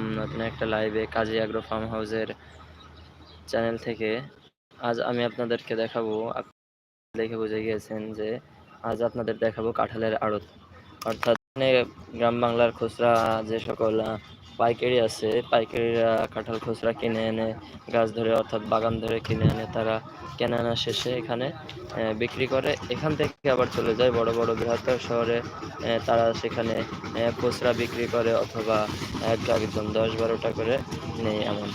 আসলাম নতুন একটা লাইভে কাজী আগ্রো ফার্ম হাউসের চ্যানেল থেকে। আজ আমি আপনাদেরকে দেখাবো দেখে বুঝে গিয়েছেন যে আজ আপনাদের দেখাবো কাঁঠালের আড়ত। অর্থাৎ গ্রাম বাংলার খুচরা যে সকল পাইকারি আছে, পাইকারিরা কাঁঠাল খুচরা কিনে এনে, গাছ ধরে অর্থাৎ বাগান ধরে কিনে এনে তারা কেনা আনা শেষে এখানে বিক্রি করে। এখান থেকে আবার চলে যায় বড় বড় বৃহত্তর শহরে তারা সেখানে খুচরা বিক্রি করে অথবা এক একদম দশ বারোটা করে নেই এমন।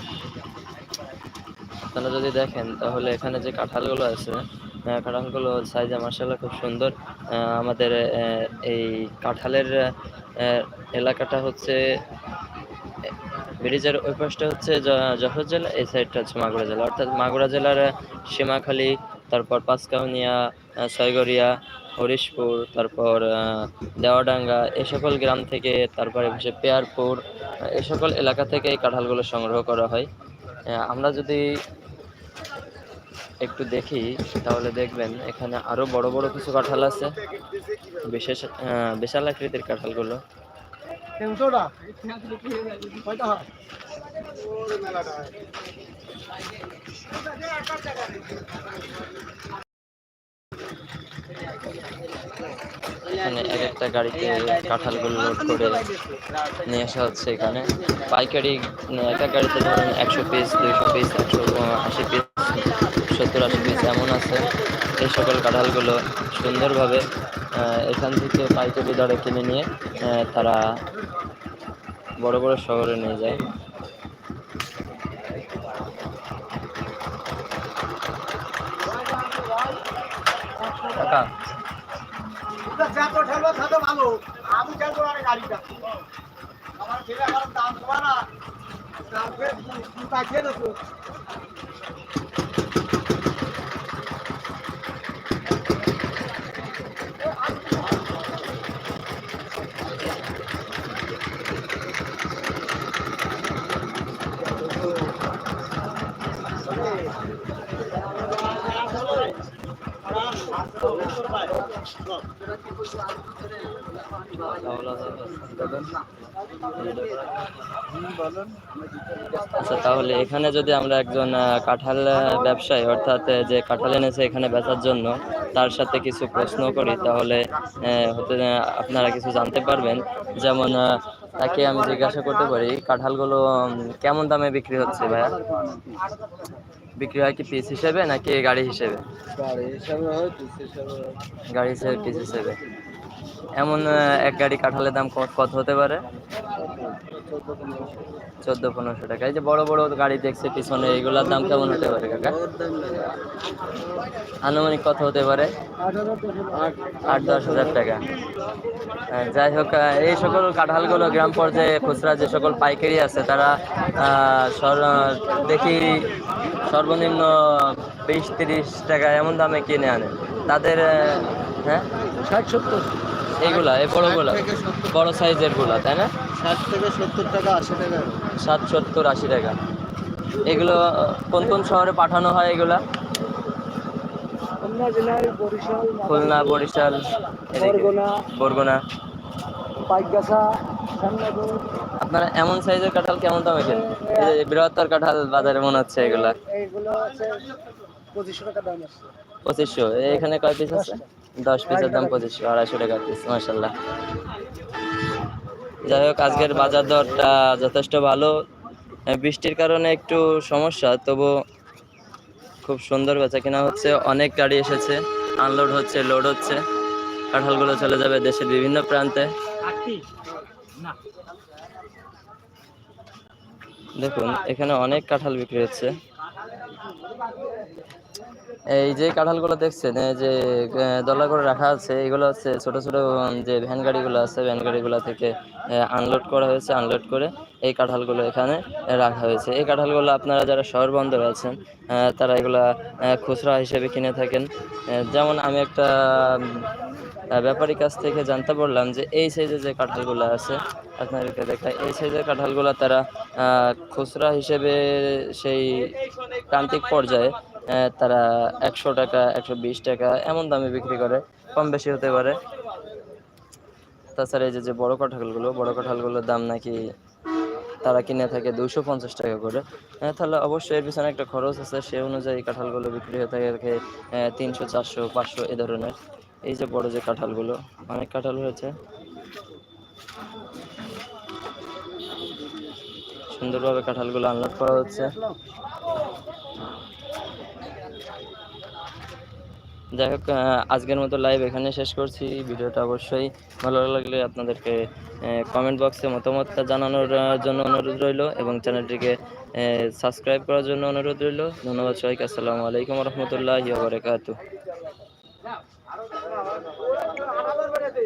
আপনারা যদি দেখেন, তাহলে এখানে যে কাঁঠালগুলো আছে কাঁঠালগুলো সাইজে মার্শাল্লাহ খুব সুন্দর। আমাদের এই কাঁঠালের এলাকাটা হচ্ছে ব্রিজের ওই পাশটা হচ্ছে যশোর জেলা, এই সাইডটা হচ্ছে মাগুরা জেলা। অর্থাৎ মাগুরা জেলার সীমাখালী, তারপর পাঁচকাউনিয়া ছয়গড়িয়া হরিশপুর, তারপর দেওয়াডাঙ্গা, এ সকল গ্রাম থেকে তারপরে হচ্ছে পেয়ারপুর এ সকল এলাকা থেকে এই কাঁঠালগুলো সংগ্রহ করা হয়। আমরা যদি একটু দেখি, তাহলে দেখবেন এখানে আরও বড় বড় কিছু কাঁঠাল আছে। বিশেষ বিশাল আকৃতির কাঁঠালগুলো। তিনশোটা এখানে এক একটা গাড়িতে কাঁঠালগুলো লোড করে নিয়ে আসা হচ্ছে এখানে। পাইকারি উম, এক এক গাড়িতে ধরুন একশো পিস দুইশো পিস একশো আশি পিস সত্তর আশি পিস এমন আছে। এই সকল কাঁঠালগুলো সুন্দরভাবে এখান থেকে পাইকারি দরে কিনে নিয়ে তারা বড় বড় শহরে নিয়ে যায়। ভালো। আমি গাড়িটা। আমার ছেলে আমার দাম দেবা না। দাম ফের আচ্ছা তাহলে এখানে যদি আমরা একজন কাঁঠাল ব্যবসায়ী, অর্থাৎ যে কাঁঠাল এনেছে এখানে বেচার জন্য, তার সাথে কিছু প্রশ্ন করি, তাহলে হতে আপনারা কিছু জানতে পারবেন। যেমন তাকে আমি জিজ্ঞাসা করতে পারি, কাঁঠালগুলো কেমন দামে বিক্রি হচ্ছে ভাইয়া? বিক্রি হয় কি পিস হিসেবে নাকি গাড়ি হিসেবে? গাড়ি হিসাবে পিস হিসাবে। এমন এক গাড়ি কাঁঠালের দাম কত হতে পারে? চোদ্দ পনেরোশো টাকা। এই যে বড় বড় গাড়ি দেখছে, পিছনে এইগুলোর দাম কেমন হতে পারে কাকা? আনুমানিক কত হতে পারে? আট দশ হাজার টাকা। যাই হোক এই সকল কাঁঠালগুলো গ্রাম পর্যায়ে খুচরা যে সকল পাইকারি আছে, তারা দেখি সর্বনিম্ন বিশ তিরিশ টাকা এমন দামে কিনে আনে। তাদের হ্যাঁ? ষাট সত্তর। এইগুলা এই বড়গুলা বড় সাইজেরগুলা তাই না? ষাট থেকে সত্তর টাকা আশি টাকা। ষাট সত্তর আশি টাকা। এগুলো কোন কোন শহরে পাঠানো হয় এগুলা? খুলনা বরিশাল খুলনা বরিশাল এদিকে। বরগুনা আপনারা এমন সাইজের কাঁঠাল কেমন দামে কেন এই বৃহত্তর কাঁঠাল বাজারে মনে হচ্ছে এগুলা। পঁচিশশো টাকা এখানে কয় পিস আছে? দশ পিসের দাম পঁচিশশো, আড়াইশো টাকা পিস মার্শাল্লাহ যাই হোক, আজকের বাজার দরটা যথেষ্ট ভালো। বৃষ্টির কারণে একটু সমস্যা, তবু খুব সুন্দর বেচা কেনা হচ্ছে। অনেক গাড়ি এসেছে, আনলোড হচ্ছে, লোড হচ্ছে। কাঁঠালগুলো চলে যাবে দেশের বিভিন্ন প্রান্তে। দেখুন, এখানে অনেক কাঁঠাল বিক্রি হচ্ছে। এই যে কাঁঠালগুলো দেখছেন, এই যে দলা করে রাখা আছে, এগুলো হচ্ছে ছোট ছোট যে ভ্যান গাড়িগুলো আছে, ভ্যান গাড়িগুলো থেকে আনলোড করা হয়েছে আনলোড করে এই কাঁঠালগুলো এখানে রাখা হয়েছে। এই কাঁঠালগুলো আপনারা যারা শহর বন্দরে আছেন তারা এগুলা খুচরা হিসেবে কিনে থাকেন। যেমন আমি একটা ব্যাপারীর কাছ থেকে জানতে পারলাম যে এই সাইজে যে কাঁঠালগুলো আছে, আপনাদেরকে দেখায় এই সাইজের কাঁঠালগুলো তারা খুচরা হিসেবে সেই প্রান্তিক পর্যায়ে তারা একশো টাকা, একশো বিশ টাকা এমন দামে বিক্রি করে, কম বেশি হতে পারে। তাছাড়া এই যে বড় কাঁঠালগুলো, বড় কাঁঠালগুলোর দাম নাকি তারা কিনে থাকে দুশো পঞ্চাশ টাকা করে। তাহলে অবশ্যই এর পিছনে একটা খরচ আছে, সে অনুযায়ী কাঁঠালগুলো বিক্রি হয়ে থাকে তিনশো, চারশো, পাঁচশো এ ধরনের। এই যে বড় যে কাঁঠালগুলো, অনেক কাঁঠাল হয়েছে। সুন্দরভাবে কাঁঠালগুলো আনলোড করা হচ্ছে। যাই হোক আজকের মতো লাইভ এখানে শেষ করছি। ভিডিওটা অবশ্যই ভালো লাগলে আপনাদেরকে কমেন্ট বক্সে মতামতটা জানানোর জন্য অনুরোধ রইল এবং চ্যানেলটিকে সাবস্ক্রাইব করার জন্য অনুরোধ রইল। ধন্যবাদ সবাইকে, আসসালামু আলাইকুম রহমতুল্লাহ বারকাতু। আরামের বেড়ে দে